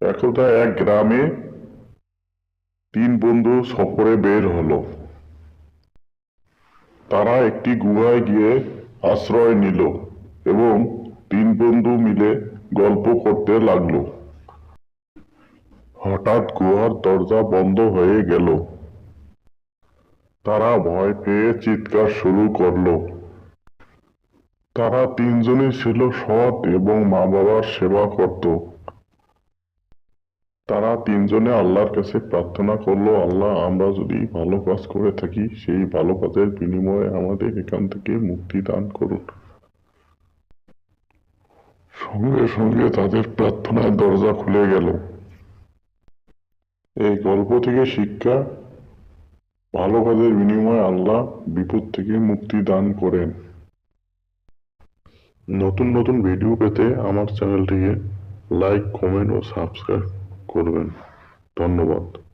একদা এক গ্রামে তিন বন্ধু সফরে বের হলো। তারা একটি গুহায় গিয়ে আশ্রয় নিল এবং তিন বন্ধু মিলে গল্প করতে লাগল। হঠাৎ গুহার দরজা বন্ধ হয়ে গেল। তারা ভয় পেয়ে চিৎকার শুরু করল। তারা তিনজনই ছিল সৎ এবং মা বাবার সেবা করত। তারা তিনজনে আল্লাহর কাছে প্রার্থনা করল, আল্লাহ, আমরা যদি ভালো কাজ করে থাকি, সেই ভালো কাজের বিনিময়ে আমাদের এখান থেকে মুক্তি দান করুন। সঙ্গে সঙ্গে তাদের প্রার্থনার দরজা খুলে গেল। এই গল্প থেকে শিক্ষা, ভালো কাজের বিনিময়ে আল্লাহ বিপদ থেকে মুক্তি দান করেন। নতুন নতুন ভিডিও পেতে আমার চ্যানেলটিকে লাইক, কমেন্ট ও সাবস্ক্রাইব করবেন। ধন্যবাদ।